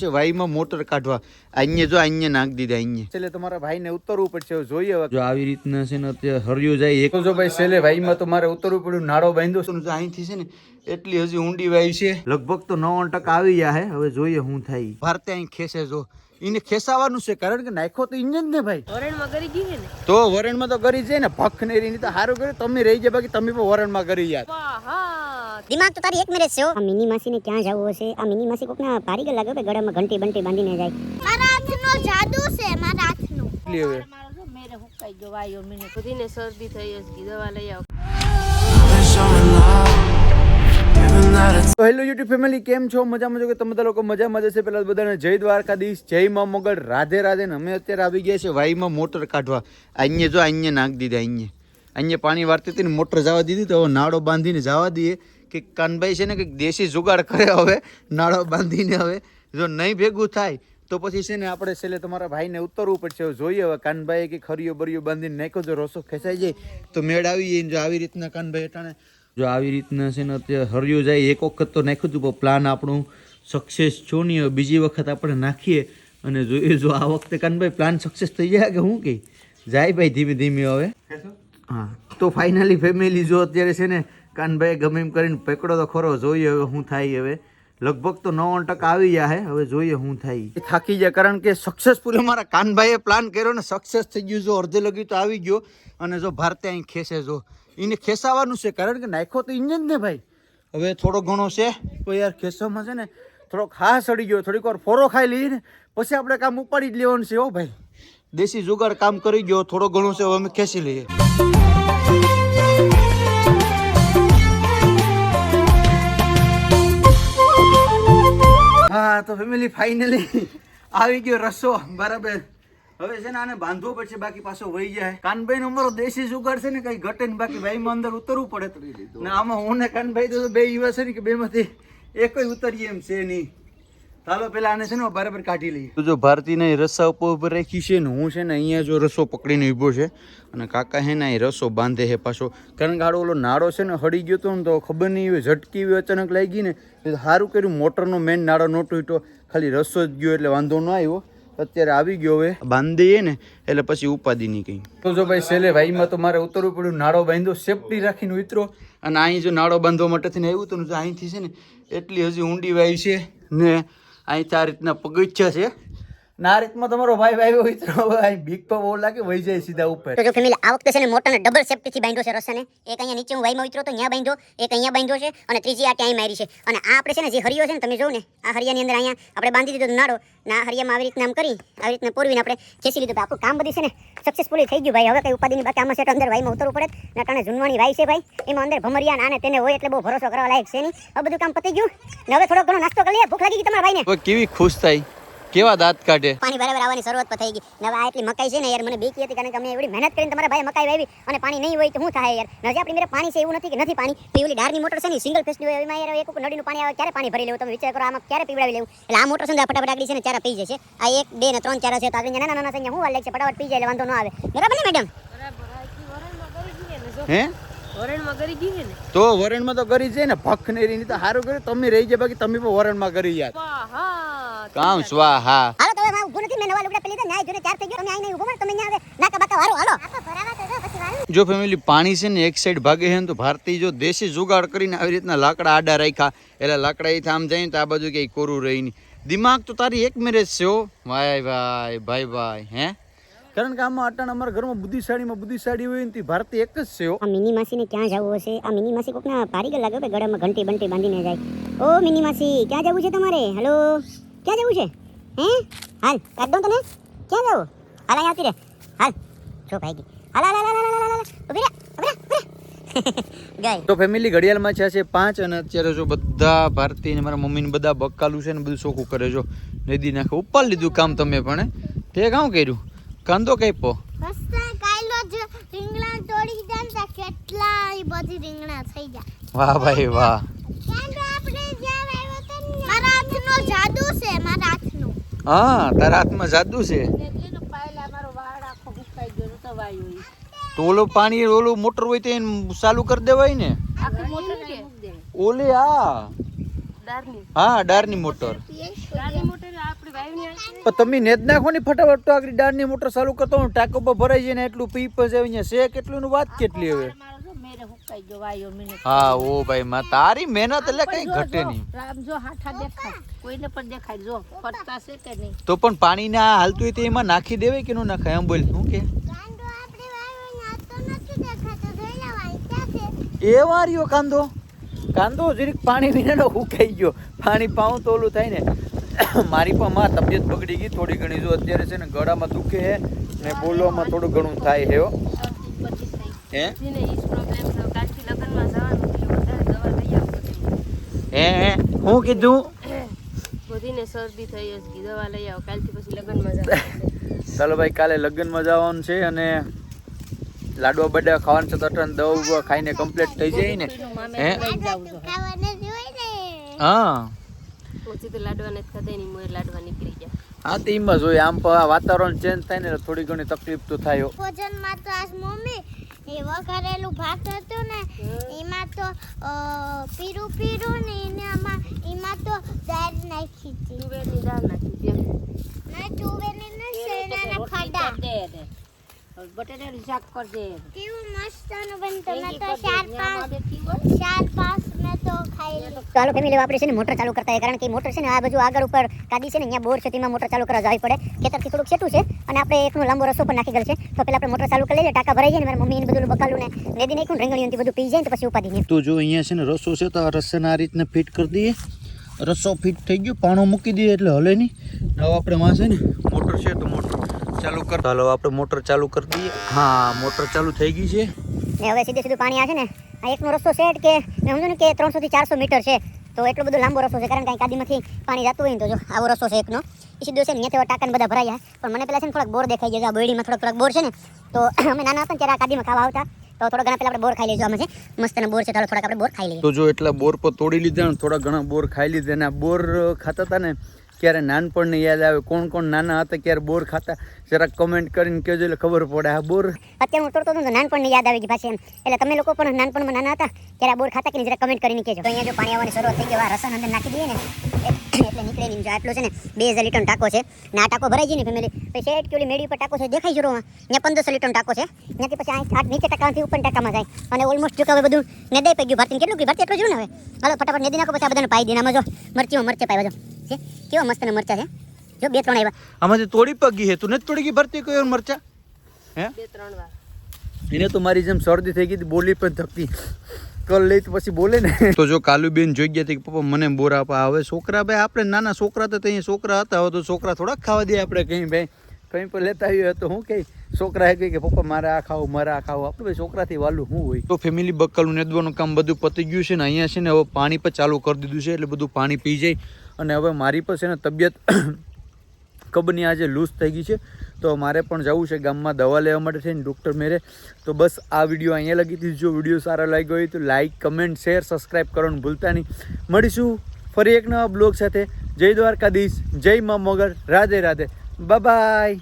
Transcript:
છે વાઈમાં મોટર કાઢવા. અહીંયા જો અહીંયા નાખી દીધા અહીંયા એટલે તમારા ભાઈને ઉતરવું પડશે જોઈએ હવે. જો આવી રીતના છે ને અત્યારે હરિયો જાય એક. જો ભાઈ છેલ્લે વાઈમાં તો મારે ઉતરવું પડ્યું નાળો બાંધ્યો છે. અહીંથી છે ને એટલી હજી ઊંડી વાઈ છે. લગભગ તો નવ ટકા આવી જાય હવે જોઈએ શું થાય. ભારતે અહીં ખેસે જો. એને ખેસાવાનું છે કારણ કે નાખો તો ઇન્જન ને ભાઈ. વરણમાં કરી ગઈ ને? તો વરણમાં તો કરી જાય ને ભખ ને તો સારું કર્યું તમે રહી જાય બાકી તમે પણ વરણમાં કરી વાહ દિમાગ તો તારી એક મેરે છે. આ મિની માસીને ક્યાં જવું હશે? આ મિની માસી કોકના લાગે કે ગળામાં ઘંટી બંટી બાંધીને જાય. મારા હાથનો જાદુ છે મારા હાથનો. એટલી હવે. મારો મેરે હુકાઈ ગયો વાયો મને. બધીને શરદી થઈ હશે દવા લઈ આવ. તો હેલો યુટ્યુબ ફેમિલી કેમ છો? મજા મજો કે તમે બધા લોકો મજા મજા છે પહેલાં બધાને જય દ્વારકાધીશ જય મા મોગલ રાધે રાધે ને અમે અત્યારે આવી ગયા છે વાઈમાં મોટર કાઢવા. અહીંયા જો અહીંયા નાખી દીધા અહીંયા અહીંયા પાણી વારતી હતી ને મોટર જવા દીધી તો હવે નાળો બાંધીને જવા દઈએ. કે કાનભાઈ છે ને કંઈક દેશી જુગાડ કરે હવે નાળો બાંધીને હવે. જો નહીં ભેગું થાય તો પછી છે ને આપણે છેલ્લે તમારા ભાઈને ઉતરવું પડશે. જોઈએ હવે કાનભાઈ કે ખરીયો બરિયો બાંધીને નાખ્યો જો રસો ખેંચાઈ જાય તો મેળ આવી જાય જો આવી રીતના કાનભાઈ અટાણે. જો આવી રીતના છે ને અત્યારે હર્યું જાય એક વખત તો નાખ્યું હતું પણ પ્લાન આપણું સક્સેસ છો નહીં. હવે બીજી વખત આપણે નાખીએ. અને જોઈએ જો આ વખતે કાનભાઈ પ્લાન સક્સેસ થઈ જાય કે હું કહી જાય ભાઈ ધીમે ધીમે હવે. હા તો ફાઇનલી ફેમિલી જો અત્યારે છે ને કાનભાઈ ગમે એમ કરીને પકડો તો ખરો જોઈએ હવે શું થાય હવે. લગભગ તો નવ ટકા આવી જાય હવે જોઈએ શું થાય. થાકી જાય કારણ કે સક્સેસફુલ અમારા કાનભાઈએ પ્લાન કર્યો ને સક્સેસ થઈ ગયું જો અડધે લગી તો આવી ગયો. અને જો ભારતે અહીં ખેસે જો. એને ખેસાવાનું છે કારણ કે નાખો તો ઇન્જન ને ભાઈ. હવે થોડો ઘણો છે. તો યાર ખેસવામાં છે ને થોડોક હા સડી ગયો થોડીક વાર ફોરો ખાઈ લઈએ ને પછી આપણે કામ ઉપાડી જ લેવાનું છે હો ભાઈ. દેશી જુગાડ કામ કરી ગયો થોડો ઘણો છે હવે અમે ખેંચી લઈએ. ફેમિલી ફાઇનલી આવી ગયો રસો. બરાબર. હવે છે ને આને બાંધવો પડશે બાકી પાછો વહી જાય. કાનભાઈ નો અમારો દેશી જુગાડ છે ને કઈ ઘટે ને બાકી ભાઈ માં અંદર ઉતરવું પડે. ને આમાં હું ને કાનભાઈ તો બે યુવા છે ને કે બે માંથી એક ઉતરીએ એમ છે નહીં ચાલો, પેલા આને છે ને બરાબર કાઢી લઈએ. તો જો ભારતીને રસ્સા ઉપર ઉપર રાખી છે ને હું છે ને અહીંયા જો રસો પકડીને ઊભો છે અને કાકા હે ને અહીં રસો બાંધે છે પાછો. કારણ કે આડો ઓલો નાળો છે ને હળી ગયો હતો ને તો ખબર નહીં એવી ઝટકી એવી અચાનક લાગી ને સારું કર્યું, મોટરનો મેન નાળો નો તૂટ્યો ખાલી રસો જ ગયો એટલે વાંધો ન આવ્યો. અત્યારે આવી ગયો હવે. બાંધીએ ને એટલે પછી ઉપાધિ નહીં કઈ. તો જો ભાઈ છેલ્લે ભાઈમાં તો મારે ઉતરવું પડ્યું, નાળો બાંધો સેફટી રાખીને ઉતરો અને અહીં જો નાળો બાંધવા માટે થઈને આવ્યું હતું અહીંથી છે ને એટલી હજી ઊંડી વાય છે ને અહીંથી આ રીતના પગથિયા છે. ને રીતમાં તમારો ભાઈ ભાઈ ઉતરો ભાઈ બીક પર બહુ લાગે વહી જાય સીધા ઉપર. તો જો ફેમિલી આ વખતે છે ને મોટાને ડબલ સેફટીથી બાંધ્યો છે રસ્તાને એક અહીંયા નીચે હું વાઈમાં ઉતરો તો અહીંયા બાંધ્યો એક અહીંયા બાંધ્યો છે અને ત્રીજી આ ત્યાં મારી છે. અને આ આપણે છે ને જે હરિયો છે ને તમે જોવો ને આ હરિયાની અંદર અહીંયા આપણે બાંધી દીધો નાડો ના આ હરિયામાં આવી રીતના આમ કરી આવી રીતના પોરવીને આપણે ખેંચી લીધું. આપણું કામ બધી છે ને સક્સેસફુલી થઈ ગયું. ભાઈ હવે કઈ ઉપાધિની બાકી આમાં સેટ અંદર વાઈમાં ઉતરવું પડે ને કારણે જૂનવાની વાઈ છે ભાઈ. એમાં અંદર ભમરિયા આને તેને હોય એટલે બહુ ભરોસો કરવા લાયક છે નહીં. આ બધું કામ પતી ગયું. ને હવે થોડો ઘણો નાસ્તો કરી લઈએ. ભૂખ લાગી ગઈ તમારા ભાઈને. કેવી ખુશ થાય? કેવા દાંત કાઢે? પાણી બરાબર આવવાની શરૂઆત થઈ ગઈ. ને હવે આ એટલી મકાઈ છે ને યાર મને બીક હતી કારણ કે અમે એવડી મહેનત કરીને તમારા ભાઈ મકાઈ વાવી અને પાણી નહીં હોય તો શું થાય યાર? નજી આપણી મેરે પાણી છે એવું નથી કે નથી પાણી. તો ડારની મોટર છે ને સિંગલ ફેસની હોય એમાં યાર એક ઉપર નદીનું પાણી આવે ક્યારે પાણી ભરી લેવું? તમે વિચાર કરો આમાં ક્યારે પીવડાવી લેવું? એટલે આ મોટર છે ને ફટાફટ આગળ છે ને ચારા પી જશે. આ એક બે ને ત્રણ ચારા છે તો આગળ નાના નાના છે હું વાર લાગશે ફટાફટ પી જાય એટલે વાંધો ન આવે. બરાબર ને મેડમ હે? વરણમાં કરી ગઈ ને. તો વરણમાં તો કરી છે ને ભખ ને તો સારું કર્યું તમે રહી જાય બાકી તમે પણ વરણમાં કરી યાર. વાહ કામ સ્વાહા. હાલો તમે મારું ઊભું નથી મેં નવા લુગડા પહેરી લીધા ન્યાય જોને ચાર થઈ ગયો તમે આઈ નહીં ઊભો તમે અહીંયા આવે. નાકા બાકા વારો હાલો. તો તો જો પછી વારું જો ફેમિલી પાણી છે ને એક સાઈડ ભાગે છે ને તો ભારતીય જો દેશી જુગાડ કરીને આવી રીતના લાકડા આડા રાખ્યા. એટલે લાકડા એથી આમ જાય ને તો આ બાજુ કઈ કોરું રહી નહીં. દિમાગ તો તારી એક મેરેજ છે હો. ભાઈ ભાઈ ભાઈ ભાઈ હે? કારણ કે આમાં અટાણ અમારા ઘરમાં બુદ્ધિશાળીમાં બુદ્ધિશાળી હોય ને ભારતી એક જ છે આ મિની માસીને ક્યાં જવું હશે? આ મિની માસી કોકના કારીગર લાગે કે ગળામાં ઘંટી બંટી બાંધીને જાય. ઓ મિની માસી ક્યાં જવું છે તમારે? હેલો ક્યાં જવું છે? હે? હાલ કાઢ દઉં તને ક્યાં જવું હાલ અહીં આવતી રે. હાલ. છો ભાઈ ગઈ. હાલ હાલ હાલ હાલ હાલ ઊભી રે તો ફેમિલી ઘડિયાળમાં છે છે પાંચ અને અત્યારે જો બધા ભારતી ને મારા મમ્મીને બધા બકાલું છે ને બધું ચોખ્ખું કરે છો. નદી નાખે ઉપર લીધું કામ તમે પણ તે કામ કર્યું. કાંદો કાપ્યો. વાહ ભાઈ જ રીંગણા તોડી દે ને તો કેટલા ઈ બધી રીંગણા થઈ જાય વાહ ભાઈ વાહ કેમ કે આપણે જ્યાં આવ્યો તો ને મારા હાથનો જાદુ છે મારા હાથનો હા તારા હાથમાં જાદુ છે. તો ઓલું પાણી ઓલું મોટર હોય તો એને ચાલુ કરી દેવાય ને? ઓલી હા. હા ડારની મોટર. આ પણ તમે નેજ નાખો ને ફટાફટ તો આગળ ડારની મોટર ચાલુ કરતો ટાંકો પર ભરાઈ જાય ને એટલું પી જ અહીંયા છે કેટલું નું વાત કેટલી હવે? હા ઓ ભાઈ માં તારી મહેનત એટલે કઈ ઘટે નહીં. રામ જો હાથા દેખાય. કોઈને પણ દેખાય જો ફરતા છે કે નહીં? તો પણ પાણી ના હાલતું હોય તો એમાં નાખી દેવાય કે નો નાખાય? એમ બોલ શું કે? એ વાર્યો કાંદો? કાંદો જરીક પાણી વિનાનો હુકાઈ ગયો. પાણી પાઉં તો ઓલું થાય ને. મારી પણ માં તબિયત બગડી ગઈ થોડી ઘણી. જો અત્યારે છે ને ગળામાં દુખે છે ને બોલવામાં થોડું ઘણું થાય છે હો. હે બધી હે હે હું કીધું? બધીને શરદી થઈ દવા લઈ આવો. કાલથી પછી લગ્નમાં જવાનું ચાલો ભાઈ કાલે લગ્નમાં જવાનું છે અને લાડવા બડા ખાવાનું છે. તો અટાણે દવા ખાઈને કમ્પ્લીટ થઈ જાય ને. હે? હા. પછી તો લાડવા ને ખાધે નહીં મોય લાડવા નીકળી જાય હા તો એમ જ હોય. આમ વાતાવરણ ચેન્જ થાય ને થોડી ઘણી તકલીફ તો થાય. ભોજનમાં તો આજ મમ્મી એ વઘારેલું ભાત હતું ને એમાં તો પીરું પીરું ને એનામાં એમાં તો દાળ નાખી હતી. તુવેરની દાળ નાખી હતી ના તુવેરની ને શેરડાના ખાડા. બટેટાનું શાક કરજે. કેવું મસ્ત બનતો મેં તો ચાર પાંચ ચાર પાંચ મેં તો ખાઈ ચાલો ફેમિલી આપણે છે ને મોટર ચાલુ કરતા કારણ કે મોટર છે ને આ બાજુ આગળ ઉપર કાદી છે ને અહીંયા બોર છે તેમાં મોટર ચાલુ કરવા જવી પડે. ખેતરથી થોડુંક છેટું છે અને આપણે એકનો લાંબો રસ્તો પર નાખી ગયેલ છે. તો પેલા આપણે મોટર ચાલુ કરી લઈએ ટાકા ભરાઈ જાય ને મારા મમ્મી એને બધું બકાલું ને નદી નાખ્યું રીંગણીઓ બધું પી જાય ને પછી ઉપાધી નહીં તો જો અહીંયા છે ને રસો છે તો આ રસ્સાને આ રીતને ફિટ કરી દઈએ. રસો ફિટ થઈ ગયો પાણો મૂકી દઈએ એટલે હલે નહીં. હવે આપણે વાંચે ને મોટર છે તો મોટર. ચાલુ કર. ચાલો આપણે મોટર ચાલુ કરી દઈએ. હા મોટર ચાલુ થઈ ગઈ છે. ને હવે સીધે સીધું પાણી છે ને આ એકનો રસ્તો સેટ કે મેં સમજો ને કે ત્રણસો થી ચારસો મીટર છે. તો એટલો બધો લાંબો રસ્તો છે કારણ કે કાદીમાંથી પાણી જતું હોય ને તો જો આવો રસ્તો છે એકનો. એ સીધો છે ને અહીંયાથી ટાંકાને બધા ભરાયા. પણ મને પેલા છે ને થોડાક બોર દેખાઈ ગયા બોડીમાં આ થોડાક થોડાક બોર છે ને. તો અમે નાના હતા ને ત્યારે આ કાદીમાં ખાવા આવતા. તો થોડા ઘણા પેલા આપણે બોર ખાઈ લઈશું અમે છે. મસ્ત બોર છે ચાલો થોડાક આપણે બોર ખાઈ લઈએ. તો જો એટલા બોર પર તોડી લીધા ને થોડા ઘણા બોર ખાઈ લીધા ને આ બોર ખાતા હતા ને ક્યારે નાનપણની યાદ આવે, કોણ કોણ નાના હતા, ક્યારે બોર ખાતા, જરાક કમેન્ટ કરીને કહેજો, એટલે ખબર પડે. આ બોર? અત્યારે હું તોડતો તો નાનપણની યાદ આવી ગઈ પાછી એમ. એટલે તમે લોકો પણ નાનપણમાં નાના હતા, ત્યારે બોર ખાતા કે જરા કમેન્ટ કરીને કહેજો. અહીંયા જો પાણી આવવાની શરૂઆત થઈ ગઈ રસન અંદર નાખી દઈએ ને, એટલે નીકળે નહીં. જો આટલો છે ને, બે હજાર લીટર ટાંકો છે. ને આ ટાંકો ભરાઈ જાય ને ફેમિલી પછી એટ કે મેળી ઉપર ટાંકો છે, દેખાય જરો ત્યાં પંદરસો લીટર ટાંકો છે. ત્યાંથી પછી આઠ નીચે ટાંકાથી ઉપર ટાંકામાં જાય. અને ઓલમોસ્ટ જો કે બધું દઈ પૈ ગયું ભરતી કેટલું ગયું ભરતી એટલું જોયું ને હવે? હાલો, ફટાફટ નેદી નાખો, પછી આ બધાને પાઈ દઈને આમાં જો. મરચીમાં મરચે પાઈ જો છે? કેવા મસ્ત ને મરચા છે? જો બે ત્રણ આવ્યા આમાંથી તોડી પગી હે તું નથી તોડી ગઈ? ભરતી કોઈ મરચા? હે? બે ત્રણ વાર. એને તો મારી જેમ શરદી થઈ ગઈ હતી બોલી પણ થકતી કલ લઈ તો પછી બોલે ને. તો જો કાલુબેન જોઈ ગયા હતી કે પપ્પા મને બોર આપા હવે છોકરા ભાઈ આપણે નાના છોકરા તો ત્યાં છોકરા હતા હવે તો છોકરા થોડાક ખાવા દે આપણે કંઈ ભાઈ. કંઈ પણ લેતા આવ્યો તો હું કહી છોકરાએ કહી કે પપ્પા મારે આ ખાવું મારે આ ખાવું. આપણે ભાઈ છોકરાથી વાલું શું હોય? તો ફેમિલી બક્કલનું નેદવાનું કામ બધું પતી ગયું છે ને અહીંયા છે ને હવે પાણી પણ ચાલુ કરી દીધું છે એટલે બધું પાણી પી જાય. અને હવે મારી પાસે ને તબિયત કબની આજે લૂઝ થઈ ગઈ છે. તો મારે પણ જવું છે ગામમાં દવા લેવા માટે થઈને ડૉક્ટર મેરે. તો બસ આ વીડિયો અહીંયા લગી હતી જો વીડિયો સારો લાગ્યો હોય તો લાઇક કમેન્ટ શેર સબસ્ક્રાઈબ કરવાનું ભૂલતા નહીં. મળીશું ફરી એક નવા બ્લોગ સાથે. જય દ્વારકાધીશ, જય મા મગર રાધે રાધે. બાય